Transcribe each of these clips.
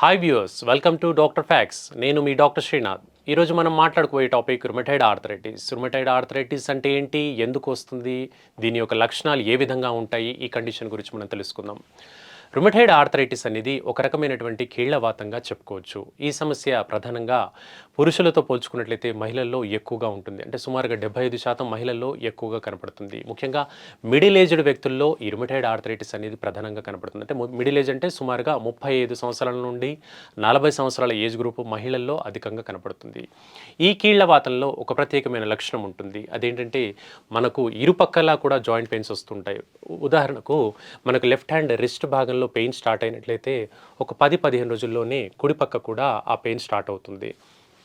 Hi viewers welcome to doctor facts నేను మీ doctor Srinath ఈరోజు మనం మాట్లాడుకోబోయే topic rheumatoid arthritis rheumatoid arthritis అంటే ఏంటి? ఎందుకు వస్తుంది? దీని యొక్క లక్షణాలు ఏ విధంగా ఉంటాయి? ఈ కండిషన్ గురించి మనం తెలుసుకుందాం. రుమటైడ్ ఆర్థరైటిస్ అనేది ఒక రకమైనటువంటి కీళ్ళవాతంగా చెప్పుకోవచ్చు. ఈ సమస్య ప్రధానంగా పురుషులతో పోల్చుకున్నట్లయితే మహిళల్లో ఎక్కువగా ఉంటుంది. అంటే సుమారుగా డెబ్బై ఐదు శాతం మహిళల్లో ఎక్కువగా కనపడుతుంది. ముఖ్యంగా మిడిల్ ఏజ్డ్ వ్యక్తుల్లో ఈ రుమటైడ్ ఆర్థరైటిస్ అనేది ప్రధానంగా కనపడుతుంది. అంటే మిడిల్ ఏజ్ అంటే సుమారుగా ముప్పై ఐదు సంవత్సరాల నుండి నలభై సంవత్సరాల ఏజ్ గ్రూప్ మహిళల్లో అధికంగా కనపడుతుంది. ఈ కీళ్ళవాతంలో ఒక ప్రత్యేకమైన లక్షణం ఉంటుంది. అదేంటంటే మనకు ఇరుపక్కలా కూడా జాయింట్ పెయిన్స్ వస్తుంటాయి. ఉదాహరణకు మనకు లెఫ్ట్ హ్యాండ్ రిస్ట్ భాగంలో పెయిన్ స్టార్ట్ అయినట్లయితే ఒక పది పదిహేను రోజుల్లోనే కుడిపక్క కూడా ఆ పెయిన్ స్టార్ట్ అవుతుంది.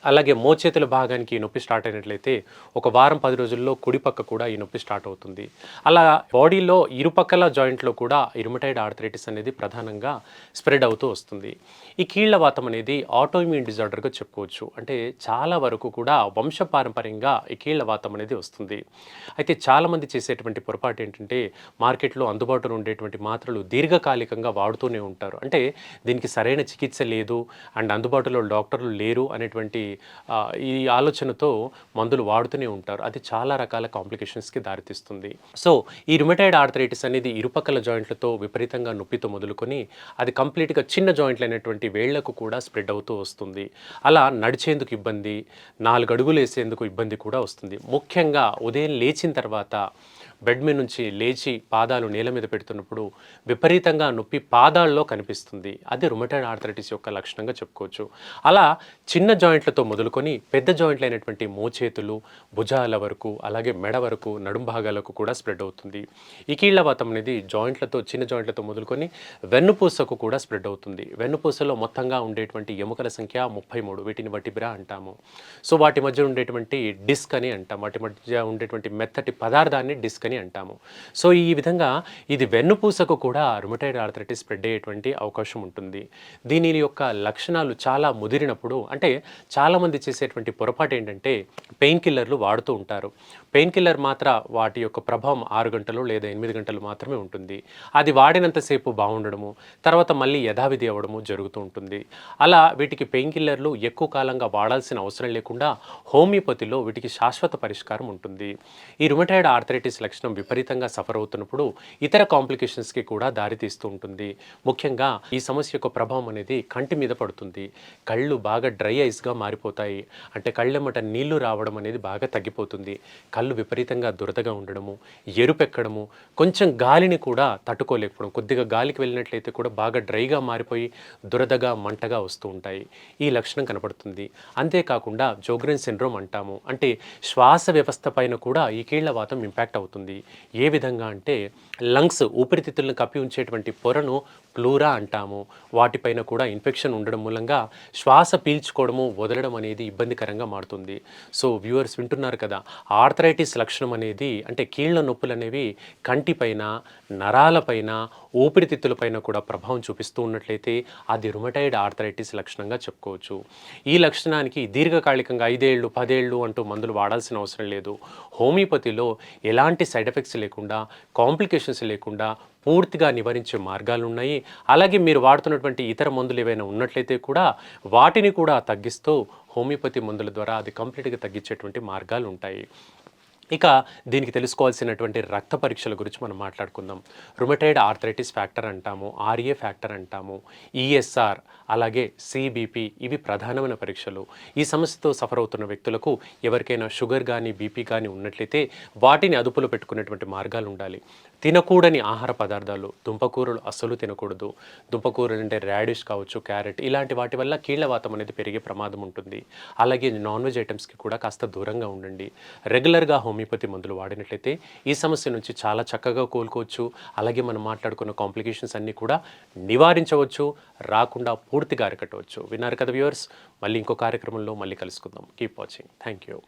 అలాగే మోచేతుల భాగానికి ఈ నొప్పి స్టార్ట్ అయినట్లయితే ఒక వారం పది రోజుల్లో కుడిపక్క కూడా ఈ నొప్పి స్టార్ట్ అవుతుంది. అలా బాడీలో ఇరుపక్కల జాయింట్లో కూడా ఇరుమటైడ్ ఆర్థరైటిస్ అనేది ప్రధానంగా స్ప్రెడ్ అవుతూ వస్తుంది. ఈ కీళ్ళవాతం అనేది ఆటోఇమ్యూన్ డిజార్డర్గా చెప్పుకోవచ్చు. అంటే చాలా వరకు కూడా వంశపారంపర్యంగా ఈ కీళ్ళవాతం అనేది వస్తుంది. అయితే చాలామంది చేసేటువంటి పొరపాటు ఏంటంటే మార్కెట్లో అందుబాటులో ఉండేటువంటి మాత్రలు దీర్ఘకాలికంగా వాడుతూనే ఉంటారు. అంటే దీనికి సరైన చికిత్స లేదు. అండ్ అందుబాటులో డాక్టర్లు లేరు అనేటువంటి ఈ ఆలోచనతో మందులు వాడుతూనే ఉంటారు. అది చాలా రకాల కాంప్లికేషన్స్కి దారితీస్తుంది. సో ఈ రుమటైడ్ ఆర్థరైటిస్ అనేది ఇరుపక్కల జాయింట్లతో విపరీతంగా నొప్పితో మొదలుకొని అది కంప్లీట్గా చిన్న జాయింట్లు అయినటువంటి వేళ్ళకు కూడా స్ప్రెడ్ అవుతూ వస్తుంది. అలా నడిచేందుకు ఇబ్బంది నాలుగు అడుగులు వేసేందుకు ఇబ్బంది కూడా వస్తుంది. ముఖ్యంగా ఉదయం లేచిన తర్వాత బెడ్ మీద నుంచి లేచి పాదాలు నేల మీద పెడుతున్నప్పుడు విపరీతంగా నొప్పి పాదాల్లో కనిపిస్తుంది. అది రుమటైడ్ ఆర్థరైటిస్ యొక్క లక్షణంగా చెప్పుకోవచ్చు. అలా చిన్న జాయింట్లతో మొదలుకొని పెద్ద జాయింట్లు అయినటువంటి మోచేతులు భుజాల వరకు అలాగే మెడ వరకు నడుం భాగాలకు కూడా స్ప్రెడ్ అవుతుంది. ఈ కీళ్ళవాతం అనేది జాయింట్లతో చిన్న జాయింట్లతో మొదలుకొని వెన్నుపూసకు కూడా స్ప్రెడ్ అవుతుంది. వెన్నుపూసలో మొత్తంగా ఉండేటువంటి ఎముకల సంఖ్య ముప్పై మూడు. వీటిని వటిబ్రా అంటాము. సో వాటి మధ్య ఉండేటువంటి డిస్క్ అని అంటాం. వాటి మధ్య ఉండేటువంటి మెత్తటి పదార్థాన్ని డిస్క్ అని అంటాము. సో ఈ విధంగా ఇది వెన్నుపూసకు కూడా రుమటైడ్ ఆర్థరైటిస్ స్ప్రెడ్ అయ్యేటువంటి అవకాశం ఉంటుంది. దీని యొక్క లక్షణాలు చాలా ముదిరినప్పుడు అంటే చాలామంది చేసేటువంటి పొరపాటు ఏంటంటే పెయిన్ కిల్లర్లు వాడుతూ ఉంటారు. పెయిన్ కిల్లర్ మాత్ర వాటి యొక్క ప్రభావం ఆరు గంటలు లేదా ఎనిమిది గంటలు మాత్రమే ఉంటుంది. అది వాడినంతసేపు బాగుండడము తర్వాత మళ్ళీ యథావిధి అవ్వడము జరుగుతూ ఉంటుంది. అలా వీటికి పెయిన్ కిల్లర్లు ఎక్కువ కాలంగా వాడాల్సిన అవసరం లేకుండా హోమియోపతిలో వీటికి శాశ్వత పరిష్కారం ఉంటుంది. ఈ రుమటైడ్ ఆర్థరైటిస్ లక్షణం విపరీతంగా సఫర్ అవుతున్నప్పుడు ఇతర కాంప్లికేషన్స్కి కూడా దారితీస్తూ ఉంటుంది. ముఖ్యంగా ఈ సమస్య యొక్క ప్రభావం అనేది కంటి మీద పడుతుంది. కళ్ళు బాగా డ్రై ఐస్గా మారిపోతాయి. అంటే కళ్ళెమ్మట నీళ్ళు రావడం అనేది బాగా తగ్గిపోతుంది. కళ్ళు విపరీతంగా దురదగా ఉండడము ఎరుపెక్కడము కొంచెం గాలిని కూడా తట్టుకోలేకపోవడం కొద్దిగా గాలికి వెళ్ళినట్లయితే కూడా బాగా డ్రైగా మారిపోయి దురదగా మంటగా వస్తూ ఉంటాయి. ఈ లక్షణం కనపడుతుంది. అంతేకాకుండా జోగ్రెన్ సిండ్రోమ్ అంటాము. అంటే శ్వాస వ్యవస్థ పైన కూడా ఈ కీళ్ళవాతం ఇంపాక్ట్ అవుతుంది. ఏ విధంగా అంటే లంగ్స్ ఊపిరితిత్తులను కప్పి ఉంచేటువంటి పొరను ప్లూరా అంటాము. వాటిపైన కూడా ఇన్ఫెక్షన్ ఉండడం మూలంగా శ్వాస పీల్చుకోవడము వదలడం అనేది ఇబ్బందికరంగా మారుతుంది. సో వ్యూవర్స్ వింటున్నారు కదా ఆర్థరైటిస్ లక్షణం అనేది అంటే కీళ్ళ నొప్పులు అనేవి కంటిపైన నరాలపైన ఊపిరితిత్తులపైన కూడా ప్రభావం చూపిస్తూ ఉన్నట్లయితే అది రుమటైడ్ ఆర్థరైటిస్ లక్షణంగా చెప్పుకోవచ్చు. ఈ లక్షణానికి దీర్ఘకాలికంగా ఐదేళ్ళు పదేళ్ళు అంటూ మందులు వాడాల్సిన అవసరం లేదు. హోమియోపతిలో ఎలాంటి సైడ్ ఎఫెక్ట్స్ లేకుండా కాంప్లికేషన్స్ లేకుండా పూర్తిగా నివారించే మార్గాలు ఉన్నాయి అలాగే మీరు వాడుతున్నటువంటి ఇతర మందులు ఏవైనా ఉన్నట్లయితే కూడా వాటిని కూడా తగ్గిస్తూ హోమియోపతి మందుల ద్వారా అది కంప్లీట్గా తగ్గించేటువంటి మార్గాలు ఉంటాయి ఇక దీనికి తెలుసుకోవాల్సినటువంటి రక్త పరీక్షల గురించి మనం మాట్లాడుకుందాం. రుమటైడ్ ఆర్థరైటిస్ ఫ్యాక్టర్ అంటాము ఆర్ఏ ఫ్యాక్టర్ అంటాము ఈఎస్ఆర్ అలాగే సిబిపి ఇవి ప్రధానమైన పరీక్షలు. ఈ సమస్యతో సఫర్ అవుతున్న వ్యక్తులకు ఎవరికైనా షుగర్ కానీ బీపీ కానీ ఉన్నట్లయితే వాటిని అదుపులో పెట్టుకునేటువంటి మార్గాలు ఉండాలి తినకూడని ఆహార పదార్థాలు దుంపకూరలు అస్సలు తినకూడదు. దుంపకూరలు అంటే రాడిష్ కావచ్చు క్యారెట్ ఇలాంటి వాటి వల్ల కీళ్ళవాతం అనేది పెరిగే ప్రమాదం ఉంటుంది. అలాగే నాన్ వెజ్ ఐటమ్స్కి కూడా కాస్త దూరంగా ఉండండి. రెగ్యులర్గా హోమియోపతి మందులు వాడినట్లయితే ఈ సమస్య నుంచి చాలా చక్కగా కోలుకోవచ్చు. అలాగే మనం మాట్లాడుకున్న కాంప్లికేషన్స్ అన్నీ కూడా నివారించవచ్చు రాకుండా పూర్తిగా అరికట్టవచ్చు. విన్నారు కదా వ్యూవర్స్? మళ్ళీ ఇంకో కార్యక్రమంలో మళ్ళీ కలుసుకుందాం. Keep watching. Thank you